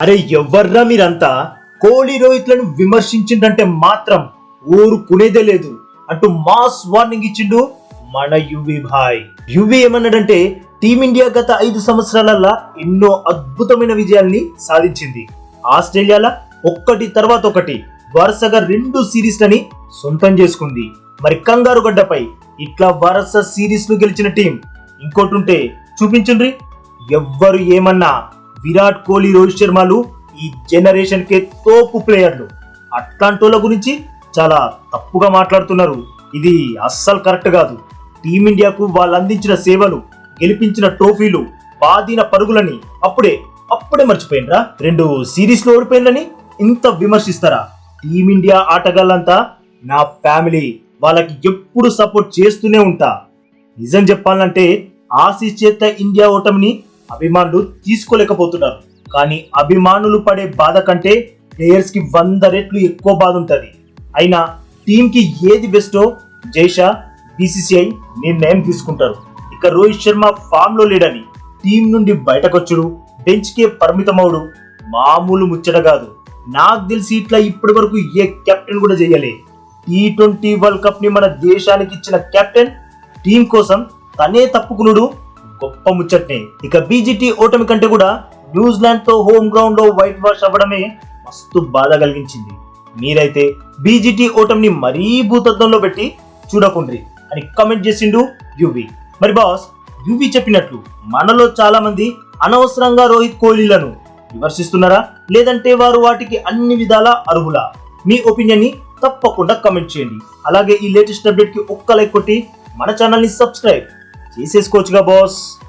అరే ఎవర్రా మీరంతా? కోహ్లీ రోహిత్లను విమర్శించిందంటే మాత్రం ఊరుకునేదే లేదు. అంటూ మాస్ వార్నింగ్ ఇచ్చిండు మన యువి భాయ్. యువి ఏమన్నాడంటే టీమిండియా గత ఐదు సంవత్సరాలల్లా ఎన్నో అద్భుతమైన విజయాల్ని సాధించింది. ఆస్ట్రేలియాలో ఒక్కటి తర్వాత ఒకటి వరుసగా రెండు సిరీస్లని సొంతం చేసుకుంది. మరి కంగారు గడ్డపై ఇట్లా వరుస సిరీస్లు గెలిచిన టీం ఇంకోటి ఉంటే చూపించండి ఎవ్వరు ఏమన్నా విరాట్ కోహ్లీ రోహిత్ శర్మలు ఈ జనరేషన్ కే తోపు ప్లేయర్లు అట్లాంటోళ్ళ గురించి చాలా తప్పుగా మాట్లాడుతున్నారు. ఇది అస్సలు కరెక్ట్ కాదు. టీమిండియాకు వాళ్ళు అందించిన సేవలు గెలిపించిన ట్రోఫీలు బాధిన పరుగులని అప్పుడే అప్పుడే మర్చిపోయినరా? రెండు సిరీస్లో ఓడిపోయిందని ఇంత విమర్శిస్తారా? టీమిండియా ఆటగాళ్ళంతా నా ఫ్యామిలీ వాళ్ళకి ఎప్పుడు సపోర్ట్ చేస్తూనే ఉంటా. నిజం చెప్పాలంటే ఆసీస్ చేత ఇండియా ఓటమిని అభిమానులు తీసుకోలేకపోతున్నారు. కానీ అభిమానులు పడే బాధ కంటే ప్లేయర్స్కి వంద రెట్లు ఎక్కువ బాధ ఉంటుంది. అయినా టీం కి ఏది బెస్టో జైషా బీసీసీఐ నిర్ణయం తీసుకుంటారు. ఇక రోహిత్ శర్మ ఫామ్లో లేడని టీం నుండి బయటకొచ్చుడు బెంచ్ కే పరిమితమవుడు మామూలు ముచ్చట కాదు. నాకు తెలిసి ఇట్లా ఇప్పటి వరకు ఏ కెప్టెన్ కూడా చేయలే టీ ట్వంటీ వరల్డ్ కప్ని మన దేశానికి ఇచ్చిన కెప్టెన్ టీం కోసం తనే తప్పుకునుడు గొప్ప ముచ్చట్ని. ఇక బీజీటీ ఓటమి కంటే కూడా న్యూజిలాండ్తో హోమ్ గ్రౌండ్లో వైట్ వాష్ అవ్వడమే మస్తు బాధ కలిగించింది. మీరైతే బీజీటీ ఓటమిని మరీ భూతత్వంలో పెట్టి చూడకుండ్రి అని కమెంట్ చేసిండు యువి. మరి బాస్ యువి చెప్పినట్లు మనలో చాలా మంది అనవసరంగా రోహిత్ కోహ్లీలను విమర్శిస్తున్నారా? లేదంటే వారు వాటికి అన్ని విధాల అర్హులా? మీ ఒపీనియన్ని తప్పకుండా కమెంట్ చేయండి. అలాగే ఈ లేటెస్ట్ అప్డేట్కి ఒక్క లైక్ కొట్టి మన ఛానల్ని సబ్స్క్రైబ్ చేసేసుకోవచ్చుగా బాస్